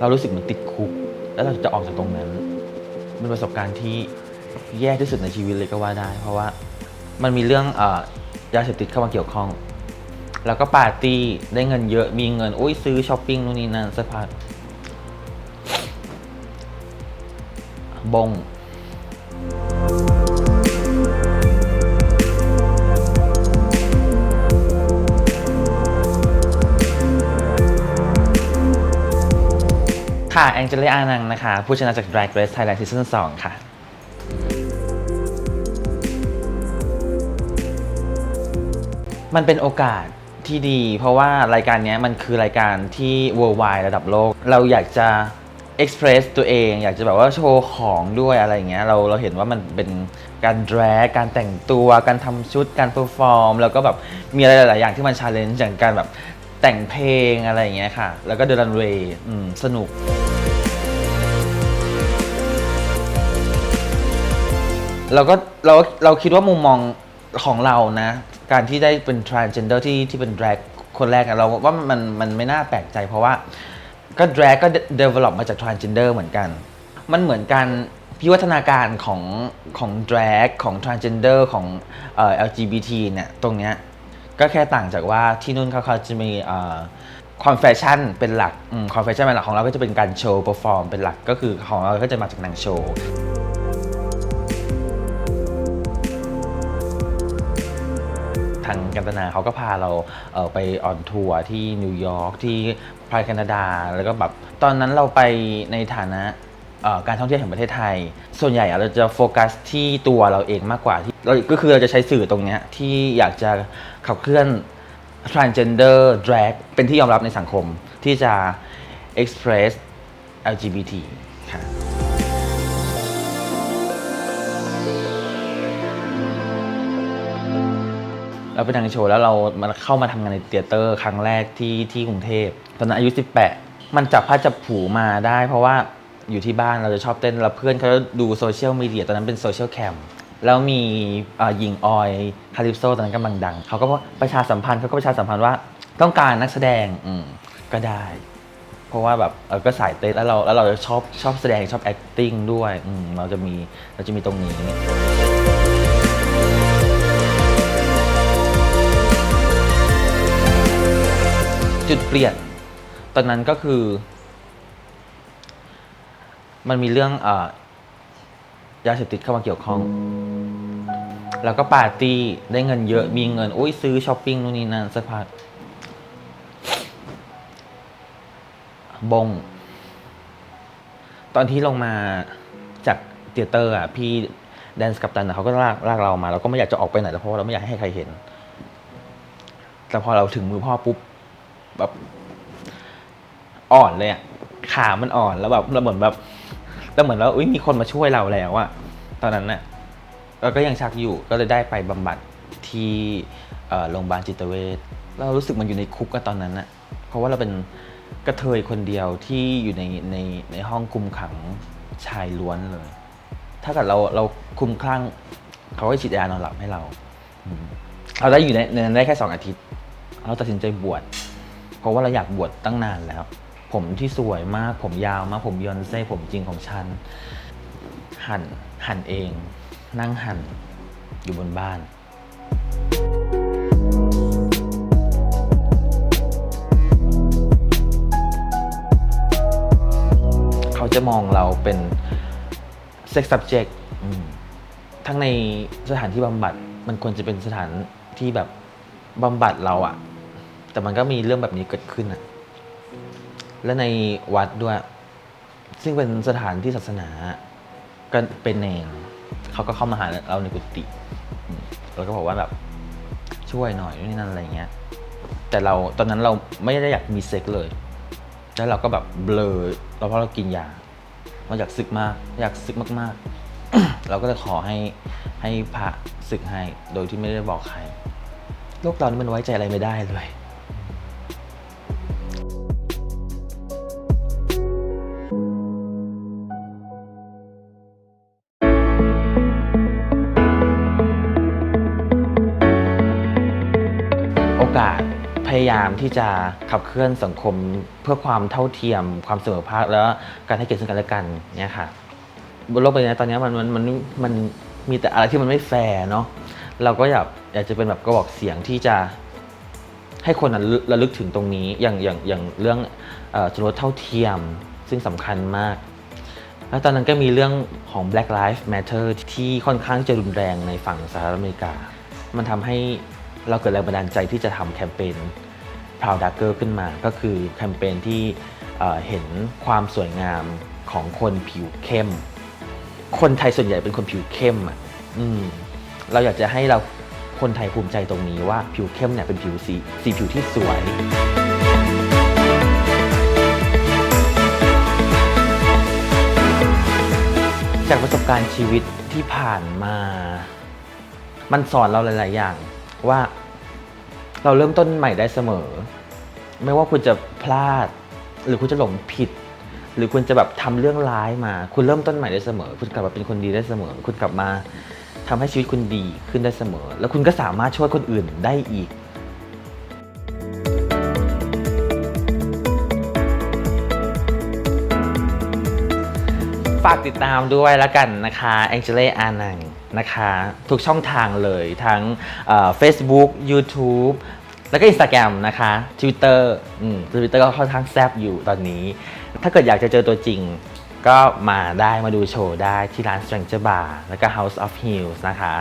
เรารู้สึกเหมือนติดคุก แล้วเราจะออกจากตรงนั้นเป็นประสบการณ์ที่แย่ที่สุดในชีวิตเลยก็ว่าได้ เพราะว่ามันมีเรื่องอยาเสพติดเข้ามาเกี่ยวข้อง แล้วก็ปาร์ตี้ได้เงินเยอะมีเงินอุ้ยซื้อช้อปปิ้งนู่นนี่นั่นสักพักบง ค่ะแองเจลิอานังนะคะ ผู้ชนะจาก Drag Race Thailand Season 2 ค่ะ มันเป็นโอกาสที่ดี เพราะว่ารายการเนี้ยมันคือรายการที่ worldwide ระดับโลก เราอยากจะ express ตัวเอง อยากจะแบบว่าโชว์ของด้วยอะไรอย่างเงี้ยเราเราเห็นว่ามันเป็นการ drag การแต่งตัวการทำชุดการ perform แล้วก็แบบมีอะไรหลาย ๆ อย่างที่มัน challenge อย่างการแบบแต่งเพลงอะไรอย่างเงี้ยค่ะ แล้วก็เดินรันเวย์สนุก เราก็เราเราคิดว่ามุมมองของเรานะ การที่ได้เป็น transgender ที่ที่เป็น drag คนแรกอะเราว่ามันมันไม่น่าแปลกใจเพราะว่าก็ drag ก็ develop มาจาก transgender เหมือนกัน มันเหมือนการพิวัฒนาการของของ drag ของ transgender ของเอ่อ LGBT เนี่ยตรงเนี้ยก็แค่ต่างจากว่าที่นู่นเขาเขาจะมีเอ่อความแฟชั่นเป็นหลักความแฟชั่นเป็นหลักของเราก็จะเป็นการโชว์ perform เป็นหลักก็คือของเราก็จะมาจากนางโชว์ กันตนาเขาก็พาเราเอ่อไปออนทัวร์ที่นิวยอร์กที่พายแคนาดา แล้วก็แบบตอนนั้นเราไปในฐานะเอ่อการท่องเที่ยวแห่งประเทศไทย ส่วนใหญ่อะเราจะโฟกัสที่ตัวเราเองมากกว่าที่เราก็คือเราจะใช้สื่อตรงเนี้ยที่อยากจะขับเคลื่อน transgender drag เป็นที่ยอมรับในสังคมที่จะ express LGBT เราไปนางโชว์แล้วเรามาเข้ามาทำงานในเตียเตอร์ครั้งแรกที่ที่กรุงเทพตอนนั้นอายุ 18 มันจับผ้าจับผูมาได้ เพราะว่าอยู่ที่บ้านเราจะชอบเต้นแล้วเพื่อนเขาดูโซเชียลมีเดียตอนนั้นเป็นโซเชียลแคมแล้วมีหญิงออยคาลิปโซตอนนั้นกำลังดัง เขาก็ประชาสัมพันธ์เขาก็ประชาสัมพันธ์ว่าต้องการนักแสดงอืมก็ได้ เพราะว่าแบบเออก็สายเต้นแล้วเราแล้วเราชอบชอบแสดงชอบ acting ด้วยอืมเราจะมีเราจะมีตรงนี้ จุดเปลี่ยน ตอนนั้นก็คือ มันมีเรื่องอยาเสพติดเข้ามาเกี่ยวข้อง แล้วก็ปาร์ตี้ได้เงินเยอะมีเงินอุ้ยซื้อช้อปปิ้งนู่นนี่นั่นสักพักบง ตอนที่ลงมาจากเตียเตอร์อะพี่แดนส์กัปตันเขาก็ลากลากเรามาเราก็ไม่อยากจะออกไปไหนแล้วเพราะเราไม่อยากให้ใครเห็น แต่พอเราถึงมือพ่อปุ๊บ แบบอ่อนเลยอะขามันอ่อนแล้วแบบเราเหมือนแบบแล้วเหมือนว่าอุ้ยมีคนมาช่วยเราแล้วอะตอนนั้นน่ะเราก็ยังชักอยู่ก็เลยได้ไปบำบัดที่โรงพยาบาลจิตเวชเรารู้สึกมันอยู่ในคุกกันตอนนั้นน่ะเพราะว่าเราเป็นกระเทยคนเดียวที่อยู่ในในในห้องคุมขังชายล้วนเลย ถ้าเกิดเราเราคุมคลั่งเขาก็ฉีดยานอนหลับให้เรา เราได้อยู่ในในนั้นได้แค่สองอาทิตย์ เราตัดสินใจบวช เพราะว่าเราอยากบวชตั้งนานแล้ว ผมที่สวยมาก ผมยาวมาก ผมยอนเซ่ผมจริงของฉัน หั่น หั่นเอง นั่งหั่นอยู่บนบ้าน เขาจะมองเราเป็น sex subject ทั้งในสถานที่บำบัด มันควรจะเป็นสถานที่แบบบำบัดเราอะ แต่มันก็มีเรื่องแบบนี้เกิดขึ้นอะและในวัดด้วย ซึ่งเป็นสถานที่ศาสนา ก็เป็นเองเขาก็เข้ามาหาเราในกุฏิอืมแล้วก็บอกว่าแบบช่วยหน่อยนี่นั่นอะไรเงี้ย แต่เราตอนนั้นเราไม่ได้อยากมีเซ็กเลย แล้วเราก็แบบเบลอเราเพราะเรากินยาเราอยากซึกมาก อยากซึกมากๆ เราก็เลยขอให้ให้พระศึกให้ โดยที่ไม่ได้บอกใคร โลกเรานี่มันไว้ใจอะไรไม่ได้เลย พยายามที่จะขับเคลื่อนสังคมเพื่อความเท่าเทียม ความเสมอภาคแล้วการให้เกียรติซึ่งกันและกันเนี่ยค่ะบนโลกใบนี้ตอนนี้มันมันมันมันมีแต่อะไรที่มันไม่แฟร์เนาะเราก็อยากอยากจะเป็นแบบกระบอกเสียงที่จะให้คนน่ะระระลึกถึงตรงนี้อย่างอย่างอย่างเรื่องเออจำนวนเท่าเทียมซึ่งสำคัญมาก แล้วตอนนั้นก็มีเรื่องของ Black Lives Matter ที่ค่อนข้างจะรุนแรงในฝั่งสหรัฐอเมริกา มันทำให้ เราเกิดแรงบันดาลใจที่จะทำแคมเปญ Proud Darker ขึ้นมา ก็คือแคมเปญที่เห็นความสวยงามของคนผิวเข้ม คนไทยส่วนใหญ่เป็นคนผิวเข้มอะอืมเราอยากจะให้เราคนไทยภูมิใจตรงนี้ว่าผิวเข้มเนี่ยเป็นผิวสีสีผิวที่สวยจากประสบการณ์ชีวิตที่ผ่านมา มันสอนเราหลาย ๆ อย่าง ว่า เราเริ่มต้นใหม่ได้เสมอ ไม่ว่าคุณจะพลาด หรือคุณจะหลงผิด หรือคุณจะแบบทำเรื่องร้ายมา คุณเริ่มต้นใหม่ได้เสมอ คุณกลับมาเป็นคนดีได้เสมอ คุณกลับมาทำให้ชีวิตคุณดีขึ้นได้เสมอ แล้วคุณก็สามารถช่วยคนอื่นได้อีกฝากติดตามด้วยแล้วกันนะคะ แองเจล่อานัง นะคะ ทุกช่องทางเลยทั้งเอ่อ Facebook YouTube แล้วก็ Instagram นะคะ Twitter อืม Twitter ก็ค่อนข้างแซบอยู่ตอนนี้ ถ้าเกิดอยากจะเจอตัวจริง ก็มาได้มาดูโชว์ได้ที่ร้าน Stranger Bar แล้วก็ House of Hills นะคะ